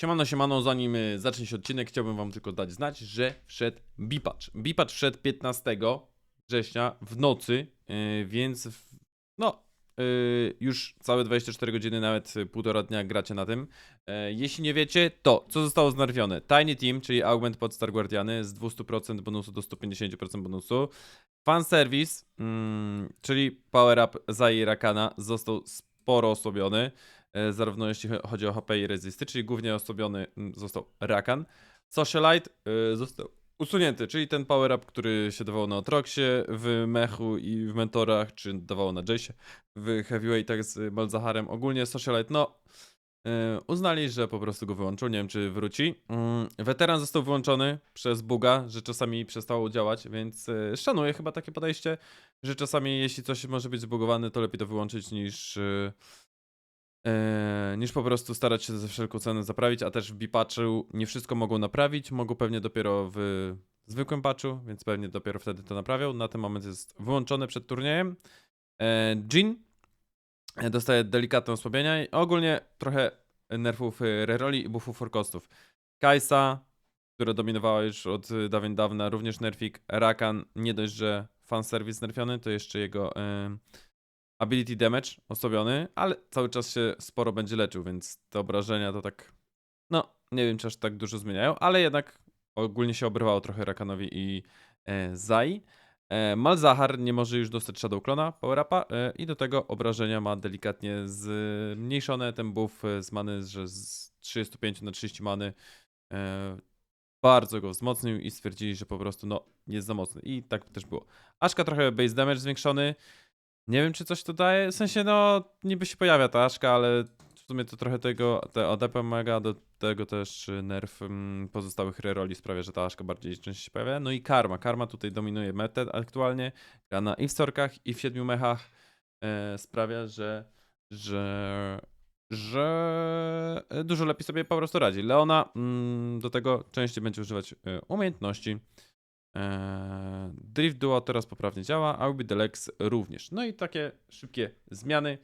Siemano, siemano, zanim y, zacznie się odcinek, chciałbym wam tylko dać znać, że wszedł Bipacz. Bipacz wszedł 15 września w nocy, yy, więc w, no, yy, już całe 24 godziny, nawet y, półtora dnia gracie na tym. Yy, jeśli nie wiecie, to co zostało znerwione? Tiny Team, czyli augment pod Star Guardiany z 200% bonusu do 150% bonusu. Fan Service, mm, czyli Power Up Zai Rakana został sporo osłabiony e, zarówno jeśli cho- chodzi o HP i rezysty, czyli głównie osłabiony został Rakan. Socialite e, został usunięty, czyli ten power up, który się dawało na Otroxie, w Mechu i w Mentorach, czy dawało na Jace'ie, w Heavyweightach z Malzaharem. Ogólnie Socialite, no, e, uznali, że po prostu go wyłączą, nie wiem czy wróci. Mm, Weteran został wyłączony przez buga, że czasami przestało działać, więc e, szanuję chyba takie podejście, że czasami jeśli coś może być zbugowane, to lepiej to wyłączyć niż... e, niż po prostu starać się za wszelką cenę zaprawić, a też w bipatchu nie wszystko mogą naprawić, mogą pewnie dopiero w zwykłym patchu, więc pewnie dopiero wtedy to naprawią. Na ten moment jest wyłączony przed turniejem. E, Jin e, dostaje delikatne osłabienia i ogólnie trochę nerfów reroli i buffów forecastów. Kajsa, która dominowała już od dawien dawna, również nerfik. Rakan, nie dość, że fanservice nerfiony, to jeszcze jego e, ability damage osłabiony, ale cały czas się sporo będzie leczył, więc te obrażenia to tak, no nie wiem czy aż tak dużo zmieniają, ale jednak ogólnie się obrywało trochę Rakanowi i e, Zai. E, Malzahar nie może już dostać Shadow Clona, Power Upa e, i do tego obrażenia ma delikatnie zmniejszone, ten buff e, z many, że z 35 na 30 many e, bardzo go wzmocnił i stwierdzili, że po prostu no jest za mocny i tak też było. Aszka trochę base damage zwiększony, nie wiem, czy coś to daje. W sensie, no, niby się pojawia ta Aszka, ale w sumie to trochę tego, te ODP mega, do tego też nerf mm, pozostałych reroli sprawia, że ta Aszka bardziej częściej się pojawia. No i Karma. Karma tutaj dominuje metę aktualnie. Gra na i w Storkach, i w Siedmiu Mechach. E, sprawia, że, że, że e, dużo lepiej sobie po prostu radzi. Leona mm, do tego częściej będzie używać e, umiejętności. Eee, Drift Duo teraz poprawnie działa, a Ubi Deluxe również. No i takie szybkie zmiany.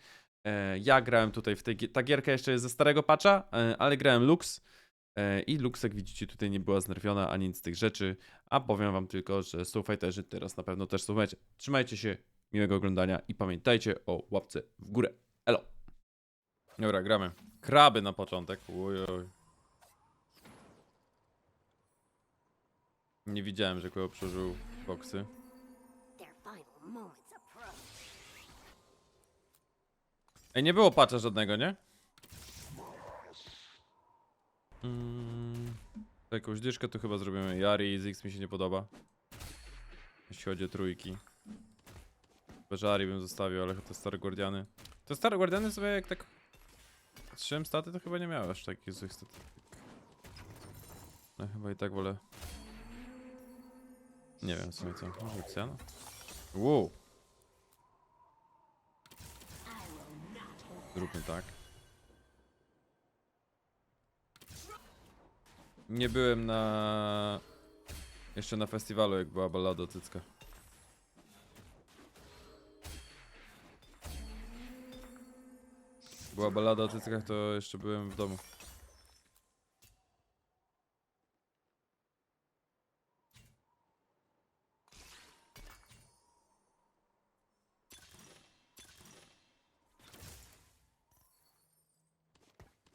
Eee, ja grałem tutaj w tej ta gierka jeszcze jest ze starego patcha, e, ale grałem Lux e, i Lux jak widzicie tutaj nie była znerwiona ani nic z tych rzeczy, a powiem wam tylko, że Soul Fighterzy teraz na pewno też mecie. Trzymajcie się, miłego oglądania i pamiętajcie o łapce w górę. Elo! Dobra, gramy. Kraby na początek. Ojoj. Nie widziałem, że kogo przeżył boksy. Ej, nie było patcha żadnego, nie? Mm, jakąś dyszkę to chyba zrobimy. Yari i Ziggs mi się nie podoba. Jeśli chodzi o trójki. Chyba, że Ari bym zostawił, ale te stare guardiany. Te stare guardiany sobie jak tak patrzyłem staty, to chyba nie miały aż takich złych statystyk. No chyba i tak wolę. Nie wiem w sumie co. Może Luciano? Wow. Zróbmy tak. Nie byłem na... Jeszcze na festiwalu, jak była ballada o cyckach. Była ballada o cyckach, to jeszcze byłem w domu.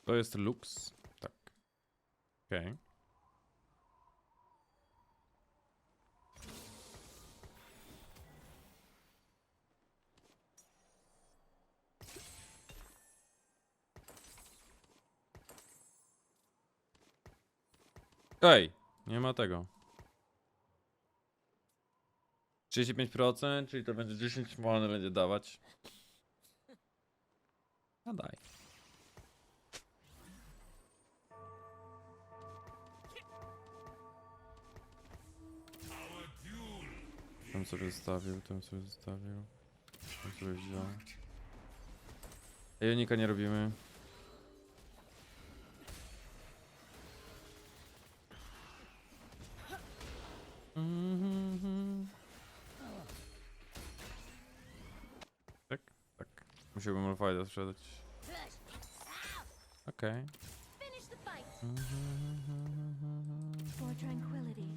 To jest Lux? Tak. Okej. Ej, nie ma tego. 35%, czyli to będzie 10 many będzie dawać. No daj. Tam sobie zostawił, tam sobie zostawił. Tam sobie wziął. Jonika nie robimy. Tak, tak. Musiałbym Malphite'a sprzedać. Okej. Finish the fight. For tranquility.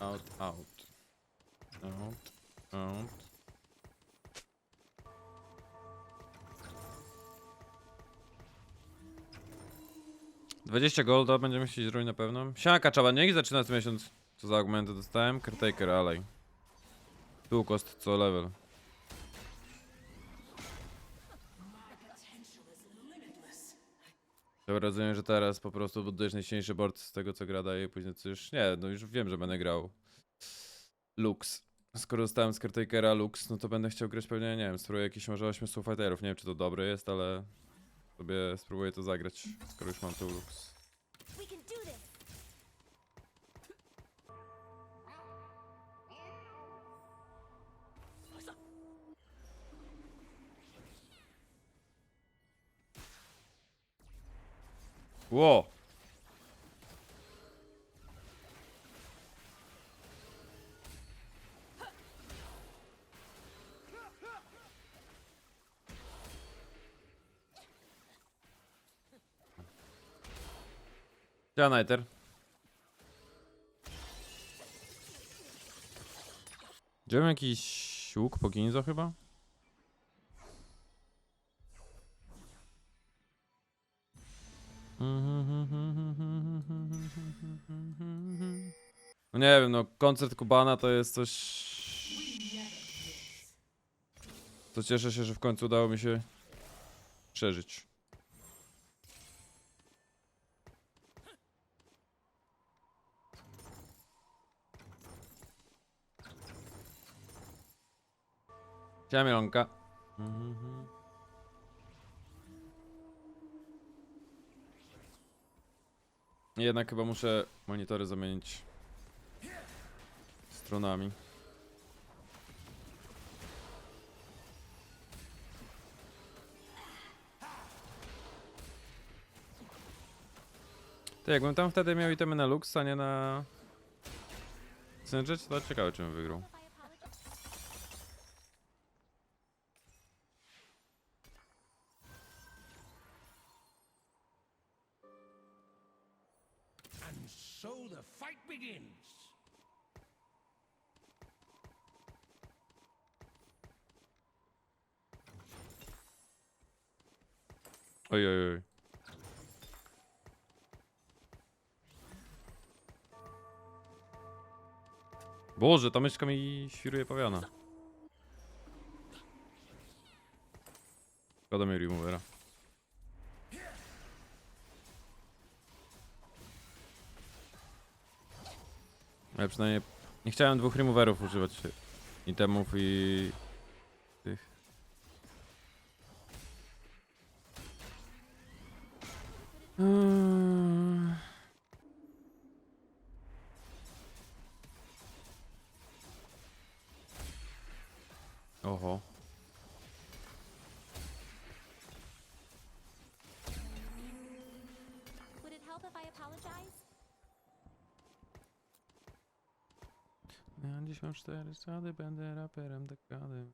Out, out. Out, out. Dwadzieścia golda, będziemy chcieć zrobić na pewno. Siaka, trzeba niech zaczyna co miesiąc. Co za argumenty dostałem? Caretaker, alej. Tu kost co level. Dobra, rozumiem, że teraz po prostu budujesz najsilniejszy board z tego co gra daje i później coś... Nie, no już wiem, że będę grał Lux. Skoro dostałem z Caretakera Lux, no to będę chciał grać pewnie, nie wiem, spróbuję jakiś może 8 Soul Fighterów. Nie wiem, czy to dobre jest, ale sobie spróbuję to zagrać, skoro już mam tu Lux. Ło! Ja Nighter. Wziąłem jakiś łuk po Ginzo chyba? No nie wiem, no koncert Kubana to jest coś... To cieszę się, że w końcu udało mi się przeżyć. Siema Mielonka. Jednak chyba muszę monitory zamienić stronami. To jakbym tam wtedy miał itemy na Lux, a nie na Synergy, to ciekawe czym wygrał. Begins. Oj, oj, oj. Boże, ta myszka mi świruje pawiana. Szkoda mi removera. Ale przynajmniej nie chciałem dwóch removerów używać itemów i tych. Eee. Dziś mam cztery sady, będę raperem dekady.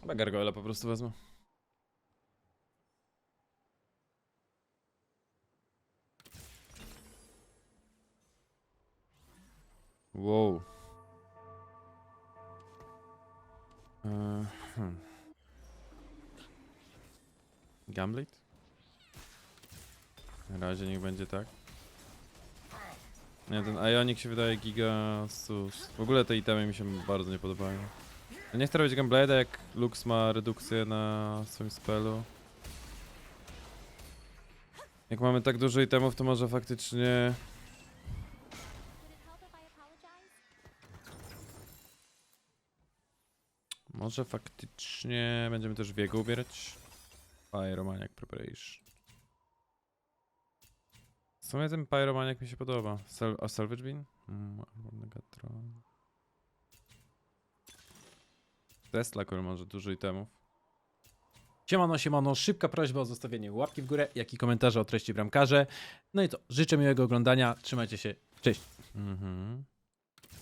Chyba gargoyle po prostu wezmę. Gamblit? Na razie niech będzie tak. Nie, ten Ionic się wydaje giga sus. W ogóle te itemy mi się bardzo nie podobają. Nie chcę robić Gunblade'a jak Lux ma redukcję na swoim spelu. Jak mamy tak dużo itemów, to może faktycznie... Może faktycznie będziemy też w jego ubierać. Pyromaniac Preparation. W sumie ten Pyromaniac mi się podoba. Sal a Salvage Bean? Mm, albo Negatron. Tesla, który może dużo itemów. Siemano, siemano, szybka prośba o zostawienie łapki w górę, jak i komentarza o treści bramkarze. No i co, życzę miłego oglądania, trzymajcie się, cześć. Mhm.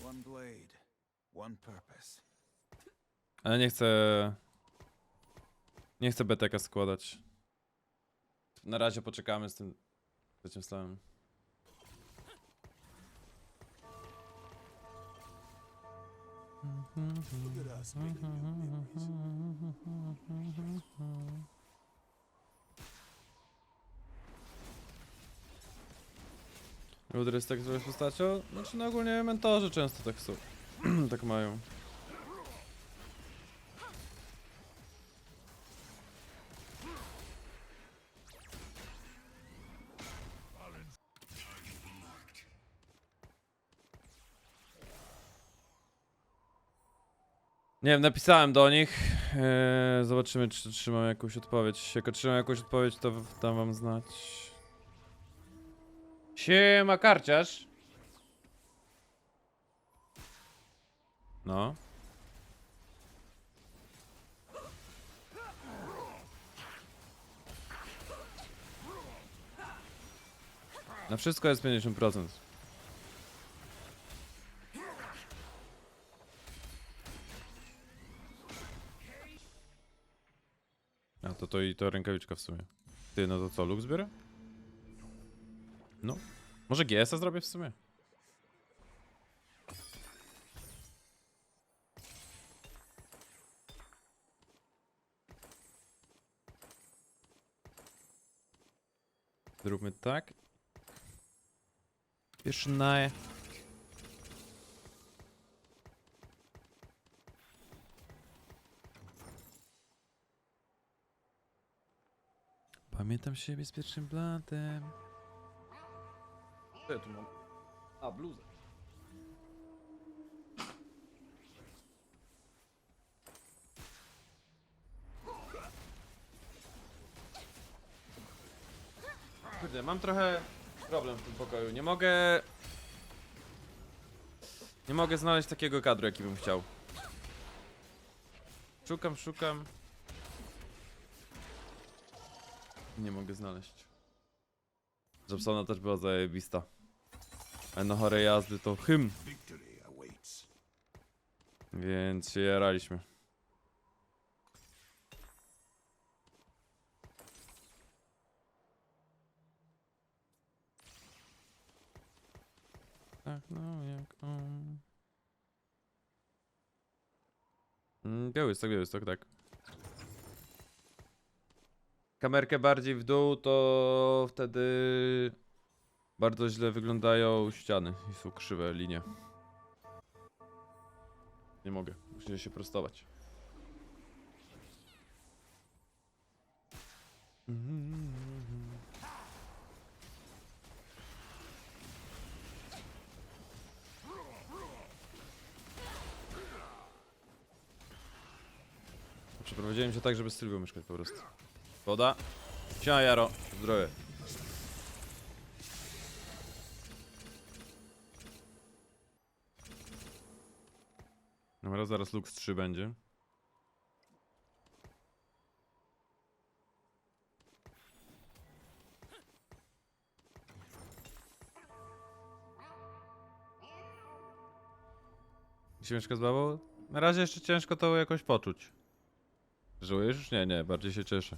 One blade, one purpose. Ale nie chcę... Nie chcę BTK składać. Na razie poczekamy z tym trzecim slamem. Look at us making new memories. Ruder jest tak postacią? Znaczy no ogólnie mentorzy często tak są. tak mają. Nie wiem, napisałem do nich. Eee, zobaczymy, czy otrzymam jakąś odpowiedź. Jak otrzymam jakąś odpowiedź, to dam wam znać. Siema, karciarz. No. Na wszystko jest 50%. To to i to rękawiczka w sumie. Ty, no to co, luk zbiorę? No. Może GS-a zrobię w sumie? Zróbmy tak. Pierwszy naje. Pamiętam siebie z pierwszym blantem. Co ja tu mam? A, bluzę. Kurde, mam trochę problem w tym pokoju. Nie mogę... Nie mogę znaleźć takiego kadru, jaki bym chciał. Szukam, szukam. Nie mogę znaleźć. Jobsona też była zajebista. Ale na chore jazdy to hymn, więc się jaraliśmy. Tak, no jak on. Mm, Białystok, Białystok, tak. Kamerkę bardziej w dół, to wtedy bardzo źle wyglądają ściany i są krzywe linie. Nie mogę, muszę się prostować. Przeprowadziłem się tak, żeby z Sylwią mieszkać po prostu. Woda. Siema Jaro, zdrowie. Dobra, zaraz Lux 3 będzie. Mieszka z babą? Na razie jeszcze ciężko to jakoś poczuć. Żałujesz już? Nie, nie, bardziej się cieszę.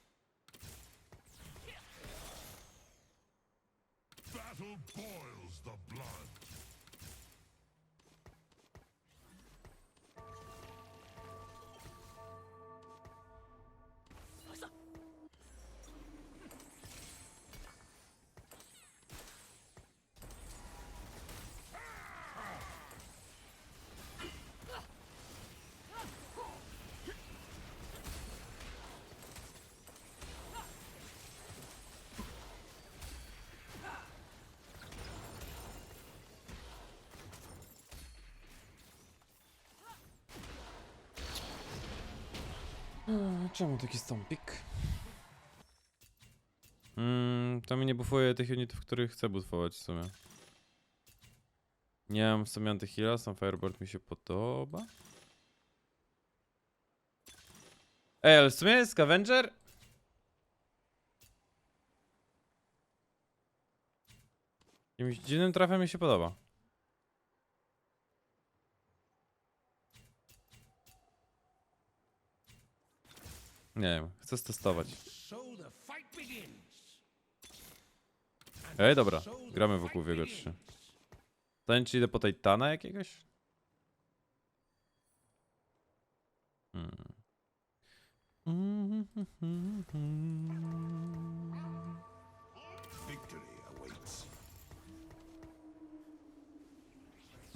Battle boils the blood. Czemu taki stąpik? Mm, to mi nie bufuje tych unitów, których chcę bufować w sumie. Nie mam w sumie antyheala, sam Fireboard mi się podoba. Ej, ale w sumie Scavenger? Jakimś dziwnym trafem mi się podoba. Nie wiem, chcę begins. Ej, dobra, gramy wokół Wiego 3. Zanim czy idę po Titana jakiegoś? Hmm.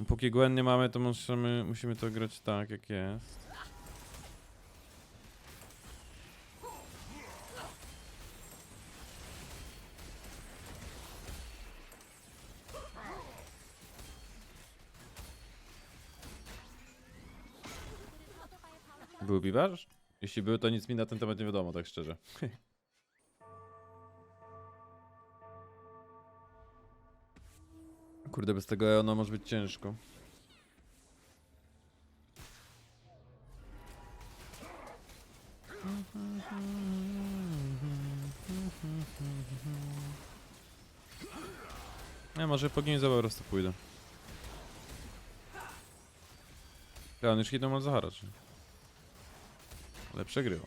Póki Gwen nie mamy, to musimy, musimy to grać tak, jak jest. Biważ? Jeśli był, to nic mi na ten temat nie wiadomo, tak szczerze. Kurde, bez tego Eona może być ciężko. Nie, może po Ginza po prostu pójdę. Ja, on już hitną od Zahara, czy? Ale przegrywa.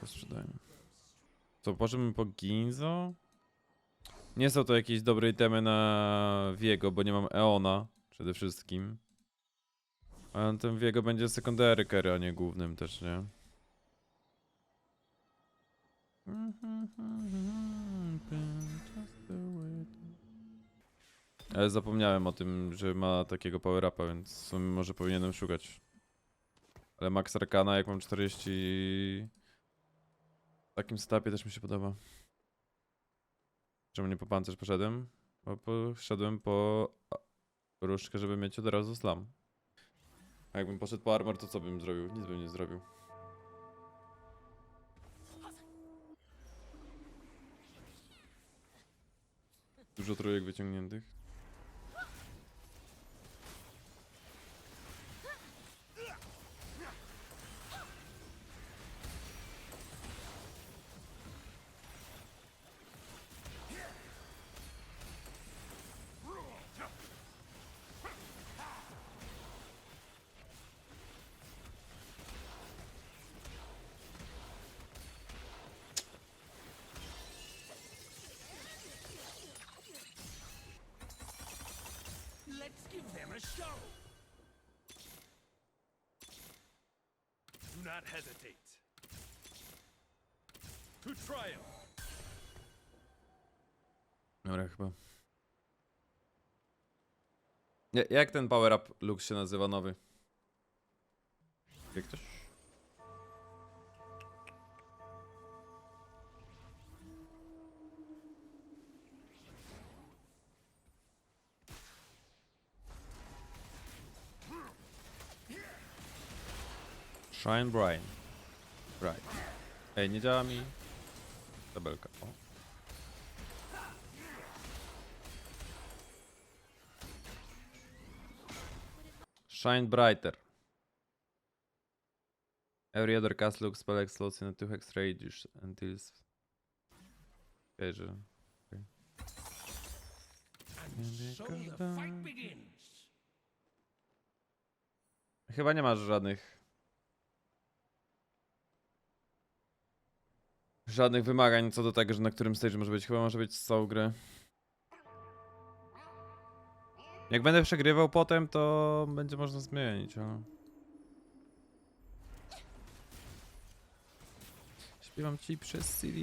To sprzedajmy. Co, poszedłbym po Ginzo? Nie są to jakieś dobre itemy na Viego, bo nie mam Eona przede wszystkim. Ale ten Viego będzie secondary carry, a nie głównym też, nie? Ale zapomniałem o tym, że ma takiego power upa, więc w sumie może powinienem szukać. Ale Max Arcana jak mam 40... W takim setupie też mi się podoba. Czemu nie po pancerz poszedłem? Bo poszedłem po różdżkę, żeby mieć od razu slam. A jakbym poszedł po armor, to co bym zrobił? Nic bym nie zrobił. Dużo trójek wyciągniętych. Not hesitate. To triumph. Dobra, chyba. Ja- Jak ten power up Lux się nazywa nowy? Wie ktoś? Shine Bright. Bright. Ej, nie działa mi tabelka. O. Shine brighter. Every other cast looks spell slots in a 2 hex radius until. Okay, że. Begins. Chyba nie masz żadnych. Żadnych wymagań co do tego, że na którym stage może być. Chyba może być z całą grę. Jak będę przegrywał potem, to będzie można zmienić, ale... Śpiewam ci przez CD.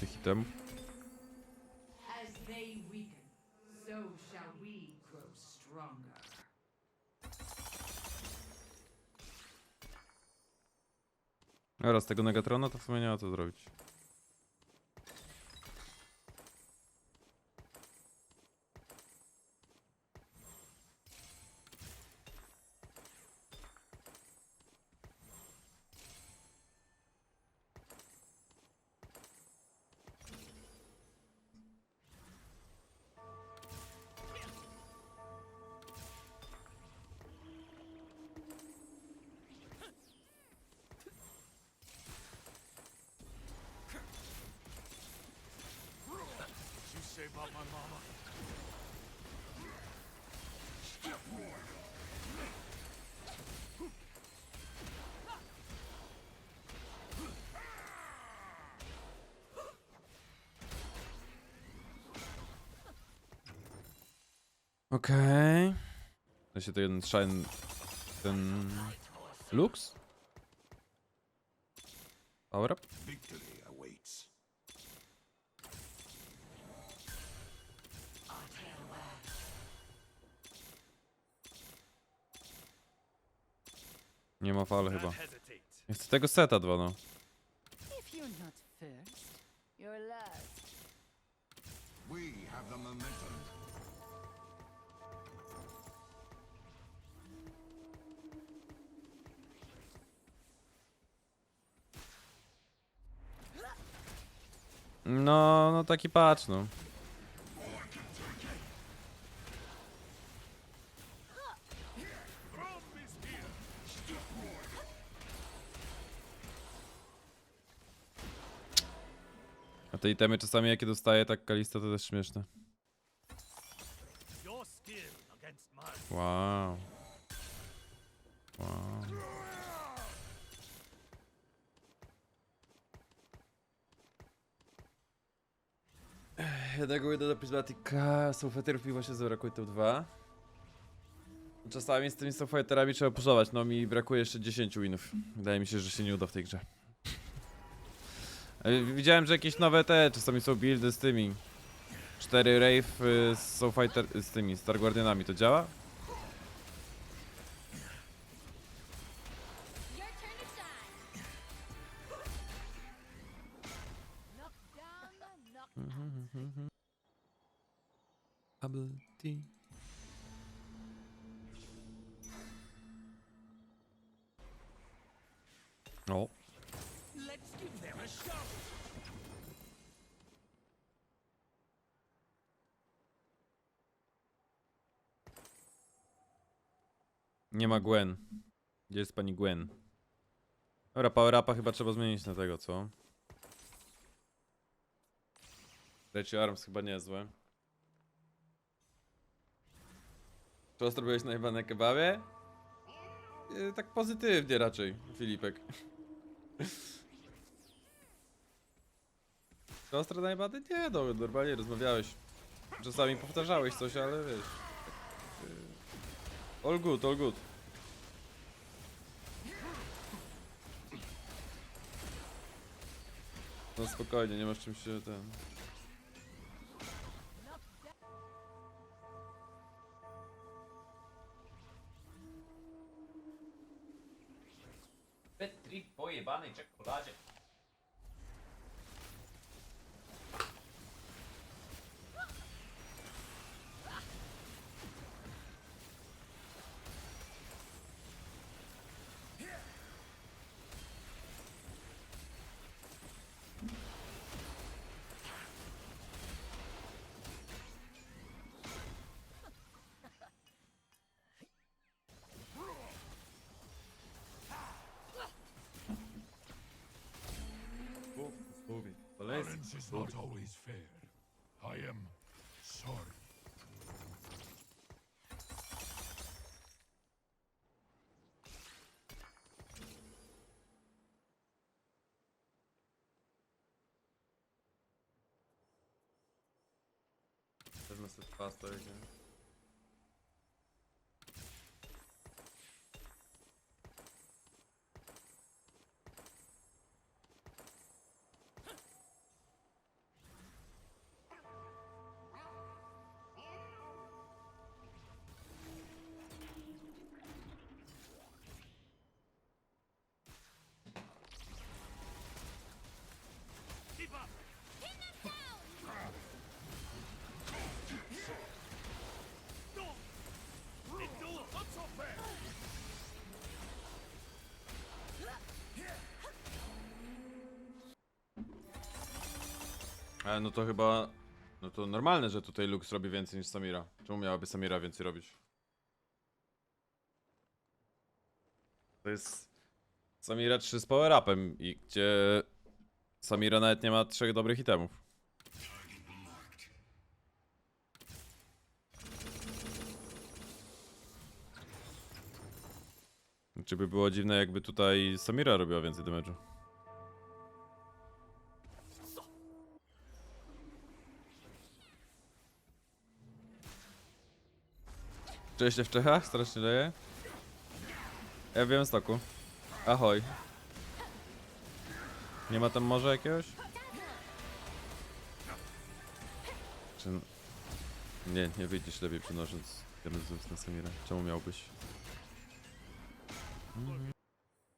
Tych hitem. As they weaken, so shall we grow stronger. Oraz tego Negatrona to w sumie nie ma co zrobić. About my mama. Okej. Okay. się ten shine... ten... Lux? Nie ma fal chyba. Nie chcę tego seta dwa no. If you're not first, you're last. We have the momentum. No, no taki patrz no. A te itemy czasami jakie dostaje tak Kalista to też śmieszne. Wow. Wow. Jednego idę do Prismatica, Soulfighterów mi właśnie zabrakuje top 2. Czasami z tymi Soulfighterami trzeba puszować, no mi brakuje jeszcze 10 winów. Wydaje mi się, że się nie uda w tej grze. E, Widziałem, że jakieś nowe te, czasami są buildy z tymi. 4 Rave y, z Soulfighter, z tymi Star Guardianami, to działa? Knock down, knock Bubble tea. Nie ma Gwen. Gdzie jest pani Gwen? Dobra, power upa chyba trzeba zmienić na tego, co? Leci Arms chyba niezłe. Czy ostro byłeś na jebane kebabie? Yy, tak pozytywnie raczej, Filipek. Czy ostro na jebane? Nie, no, normalnie rozmawiałeś. Czasami powtarzałeś coś, ale wiesz. yy, All good, all good. No spokojnie, nie masz czym się ten... Balance is not always fair. I am sorry. Wezmę sobie pastę, nie? E, no to chyba... No to normalne, że tutaj Lux zrobi więcej niż Samira. Czemu miałaby Samira więcej robić? To jest... Samira 3 z power-upem i gdzie... Samira nawet nie ma trzech dobrych itemów. Czy by było dziwne, jakby tutaj Samira robiła więcej damage'u? Cześć w Czechach, strasznie leje. Ja wiem stoku. Ahoj. Nie ma tam morza jakiegoś? Czy... Nie, nie wyjdziesz lepiej przenosząc Genesis na Samira. Czemu miałbyś?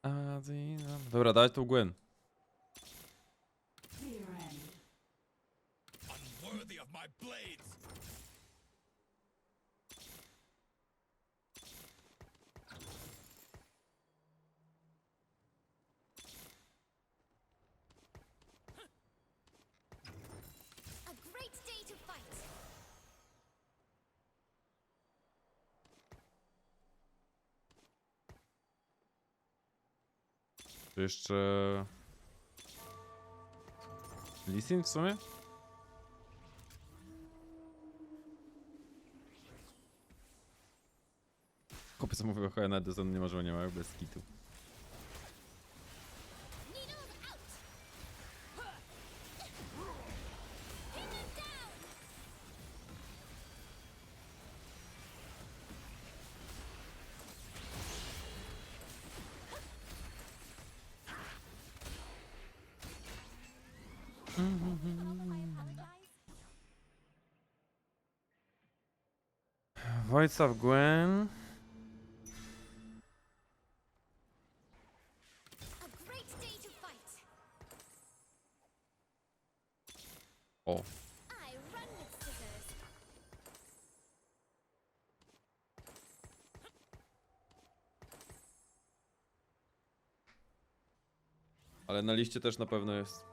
Adina- Dobra, daj tu Gwen. Unworthy of my blades! A great day to fight. To jeszcze... Lisin w sumie? Chłopiec mówił o HN, Dyson nie może nie ma bez kitu. Wojcaw Gwen. A great day to fight. O, ale na liście też na pewno jest.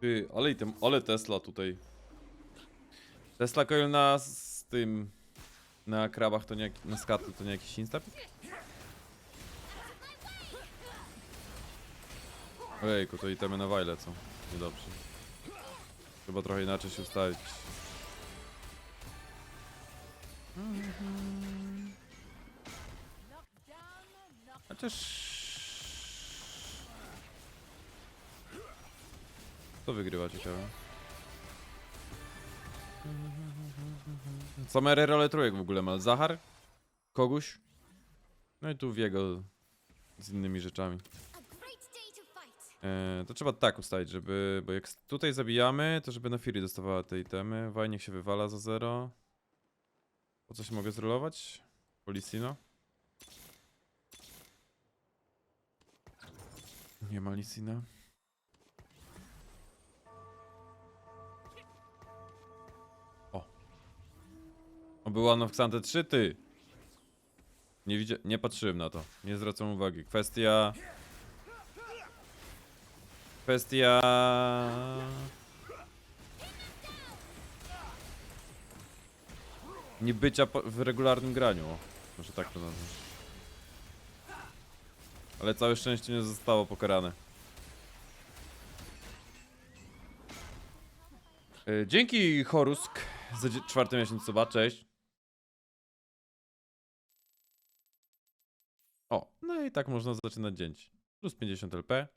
Ty, ale i tym, ale Tesla tutaj. Tesla coil na z tym, na krabach to nie, jak- na skaty to nie jakiś instap? Ojejku, to itemy na wajle co? Niedobrze. Trzeba trochę inaczej się ustawić. Chociaż... Kto wygrywa ciekawe? Same role trójek w ogóle ma. Zachar? Koguś? No i tu Wiego z innymi rzeczami. E, to trzeba tak ustawić, żeby... Bo jak tutaj zabijamy, to żeby na Fury dostawała te itemy. Waj niech się wywala za zero. Po co się mogę zrolować? Policino? Nie ma Lisina. O, na Xante 3, ty! Nie widzia... nie patrzyłem na to. Nie zwracam uwagi. Kwestia... Kwestia... Nie bycia w regularnym graniu. Może tak to nazwać. Ale całe szczęście nie zostało pokarane. E, Dzięki Horusk za czwarty miesiąc suba, cześć. O, no i tak można zaczynać dzień. Plus 50 LP.